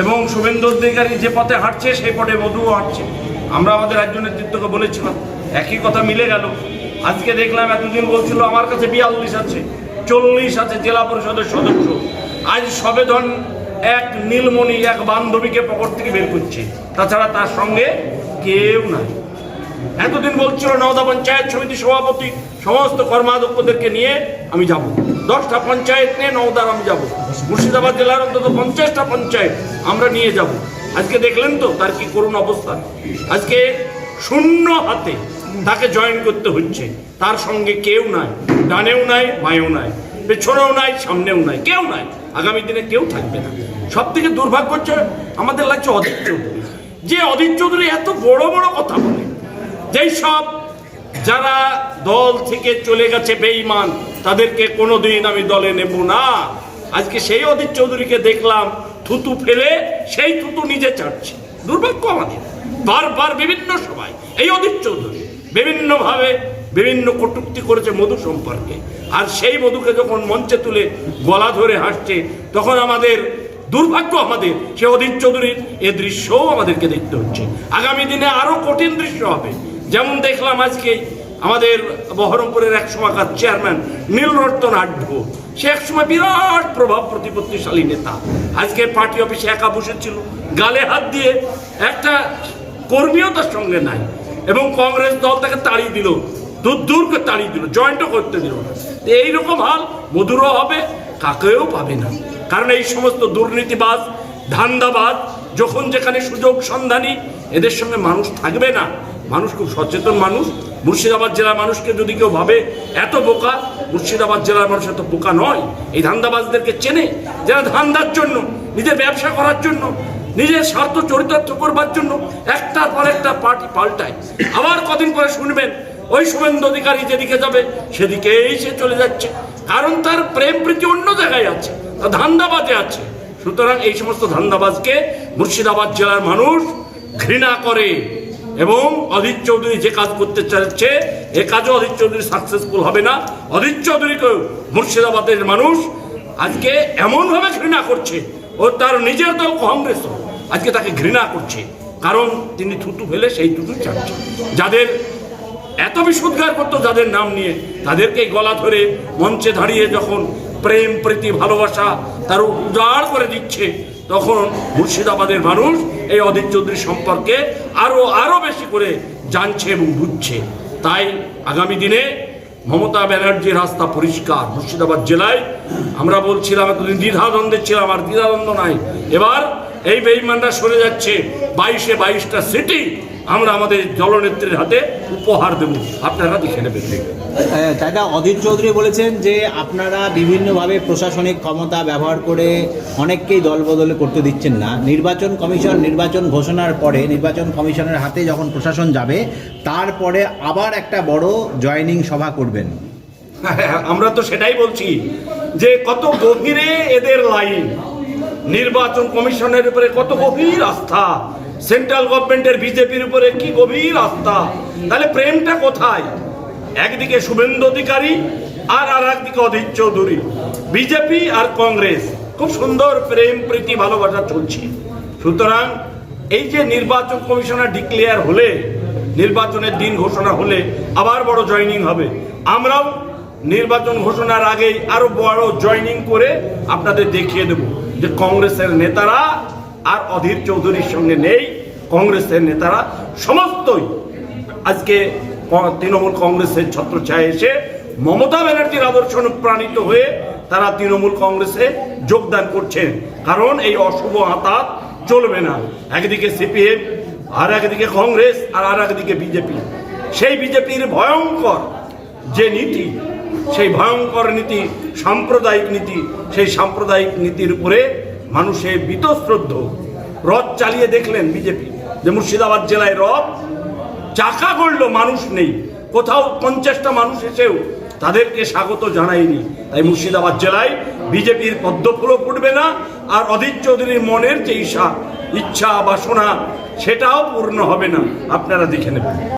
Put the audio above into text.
এবং শুভেন্দু অধিকারী যে পথে হাঁটছে, সেই পথে মধুও হাঁটছে। আমরা আমাদের রাজ্য নেতৃত্বকে বলেছিলাম, একই কথা মিলে গেল। আজকে দেখলাম এতদিন বলছিল, আমার কাছে বিয়াল্লিশ আছে, চল্লিশ আছে জেলা পরিষদের সদস্য। আজ সবেদন এক নীলমণি, এক বান্ধবীকে পকট থেকে বের করছে। তাছাড়া তার সঙ্গে কেউ নাই। এতদিন বলছিল, নওদা পঞ্চায়েত সমিতি সভাপতি সমস্ত কর্মাধ্যক্ষদেরকে নিয়ে আমি যাব। দশটা পঞ্চায়েত নিয়ে নওদার আমি যাব। মুর্শিদাবাদ জেলার অন্তত পঞ্চাশটা পঞ্চায়েত আমরা নিয়ে যাব। আজকে দেখলেন তো তার কি করুণ অবস্থা। আজকে শূন্য হাতে তাকে জয়েন করতে হচ্ছে। তার সঙ্গে কেউ নাই, ডানেও নাই বাঁয়েও নাই, পেছনেও নাই, সামনেও নাই, কেউ নাই। আগামী দিনে কেউ থাকবে না। সব থেকে দুর্ভাগ্য হচ্ছে আমাদের লাগছে অধীর চৌধুরী। যে অধীর চৌধুরী এত বড় বড় কথা বলে, যেই সব যারা দল থেকে চলে গেছে বেঈমান, তাদেরকে কোনোদিন আমি দলে নেব না। আজকে সেই অধীর চৌধুরীকে দেখলাম, থুতু ফেলে সেই থুতু নিজে চাটছে দুর্ভাগ্য আমাদের। বারবার বিভিন্ন সময় এই অধীর চৌধুরী বিভিন্নভাবে বিভিন্ন কটূক্তি করেছে মধু সম্পর্কে। আর সেই মধুকে যখন মঞ্চে তুলে গলা ধরে হাসছে, তখন আমাদের দুর্ভাগ্য আমাদের, সে অধীর চৌধুরীর এ দৃশ্যও আমাদেরকে দেখতে হচ্ছে। আগামী দিনে আরও কঠিন দৃশ্য হবে। যেমন দেখলাম আজকে আমাদের বহরমপুরের এক সময়কার চেয়ারম্যান নীলরতন আড্ড। সে এক সময় বিরাট প্রভাব প্রতিপত্তিশালী নেতা। আজকে পার্টি অফিসে একা বসেছিল, গালে হাত দিয়ে একটা কর্মীও তার সঙ্গে নাই এবং কংগ্রেস দল তাকে তাড়িয়ে দিল, দূর দূর করে তাড়িয়ে দিল, জয়েন্টও করতে দিল না। এইরকম হাল মধুরও হবে, কাকেও পাবে না। কারণ এই সমস্ত দুর্নীতিবাজ ধান্দাবাদ যখন যেখানে সুযোগ সন্ধানী, এদের সঙ্গে মানুষ থাকবে না। মানুষ খুব সচেতন মানুষ। মুর্শিদাবাদ জেলার মানুষকে যদি কেউ ভাবে, এত বোকা, মুর্শিদাবাদ জেলার মানুষ এত বোকা নয়। এই ধান্দাবাজদেরকে চেনে, যারা ধান্দার জন্য, নিজের ব্যবসা করার জন্য, নিজের স্বার্থ চরিতার্থ করবার জন্য একটার পর একটা পার্টি পাল্টায়। আবার কদিন পরে শুনবেন, ওই শুভেন্দু অধিকারী যেদিকে যাবে, সেদিকেই সে চলে যাচ্ছে। কারণ তার প্রেম প্রীতি অন্য জায়গায় আছে তা ধান্দাবাজে আছে। সুতরাং এই সমস্ত ধান্দাবাজকে মুর্শিদাবাদ জেলার মানুষ ঘৃণা করে। এবং অধীর চৌধুরী যে কাজ করতে চাচ্ছে এ কাজও অধীর চৌধুরী সাকসেসফুল হবে না। অধীর চৌধুরীকেও মুর্শিদাবাদের মানুষ আজকে এমনভাবে ঘৃণা করছে। ও তার নিজের দল কংগ্রেস আজকে তাকে ঘৃণা করছে। কারণ তিনি থুতু ফেলে সেই থুতু চাচ্ছে যাদের এত বিশুদ্ধার করতো, যাদের নাম নিয়ে তাদেরকে গলা ধরে মঞ্চে দাঁড়িয়ে যখন প্রেম, প্রীতি, ভালোবাসা তার উজাড় করে দিচ্ছে তখন মুর্শিদাবাদের মানুষ এই অধীর চৌধুরী সম্পর্কে আরও আরও বেশি করে জানছে এবং বুঝছে। তাই আগামী দিনে মমতা ব্যানার্জির রাস্তা পরিষ্কার মুর্শিদাবাদ জেলায়। আমরা বলছিলাম, এতদিন দ্বিধাদ্বন্দ্বে ছিলাম, আর দ্বিধাদ্বন্দ্ব নাই। এবার এই বেইমানরা সরে যাচ্ছে, বাইশে বাইশটা সিটি আমরা আমাদের জলনেত্রীর হাতে উপহার দেব। আপনারা দেখে নেবেন। হ্যাঁ, দাদা অধীর চৌধুরী বলেছেন যে আপনারা বিভিন্নভাবে প্রশাসনিক ক্ষমতা ব্যবহার করে অনেককেই দলবদলে করতে দিচ্ছেন না। নির্বাচন কমিশন নির্বাচন ঘোষণার পরে নির্বাচন কমিশনের হাতে যখন প্রশাসন যাবে তারপরে আবার একটা বড় জয়েনিং সভা করবেন। আমরা তো সেটাই বলছি যে কত গভীরে এদের লাইন। নির্বাচন কমিশনের উপরে কত গভীর আস্থা। সেন্ট্রাল গভর্নমেন্টের বিজেপির উপরে কি গভীর আস্থা? তাহলে প্রেমটা কোথায়? একদিকে শুভেন্দু অধিকারী আর আর একদিকে অধীর চৌধুরী। বিজেপি আর কংগ্রেস। খুব সুন্দর প্রেম, প্রীতি, ভালোবাসা চলছে। সুতরাং এই যে নির্বাচন কমিশনার ডিক্লেয়ার হলে, নির্বাচনের দিন ঘোষণা হলে আবার বড় জয়নিং হবে। আমরাও নির্বাচন ঘোষণার আগেই আরও বড় জয়নিং করে আপনাদের দেখিয়ে দেব যে কংগ্রেসের নেতারা আর অধীর চৌধুরীর সঙ্গে নেই কংগ্রেসের নেতারা। সমস্তই আজকে তৃণমূল কংগ্রেসের ছত্রছায়া এসে মমতা ব্যানার্জির আদর্শ অনুপ্রাণিত হয়ে তারা তৃণমূল কংগ্রেসে যোগদান করছেন। কারণ এই অশুভ আতাত চলবে না। একদিকে সিপিএম, আর একদিকে কংগ্রেস, আর আর একদিকে বিজেপি। সেই বিজেপির ভয়ঙ্কর যে নীতি, সেই ভয়ঙ্কর নীতি, সাম্প্রদায়িক নীতি, সেই সাম্প্রদায়িক নীতির উপরে মানুষের বীতশ্রদ্ধ। রথ চালিয়ে দেখলেন বিজেপি, যে মুর্শিদাবাদ জেলায় রথ চাকা গড়ল, মানুষ নেই। কোথাও পঞ্চাশটা মানুষ এসেও তাদেরকে স্বাগত জানায়নি। তাই মুর্শিদাবাদ জেলায় বিজেপির পদ্মফুলও ফুটবে না, আর অধীর চৌধুরীর মনের যে ইচ্ছা ইচ্ছা, বাসনা, সেটাও পূর্ণ হবে না। আপনারা দেখে নেবেন।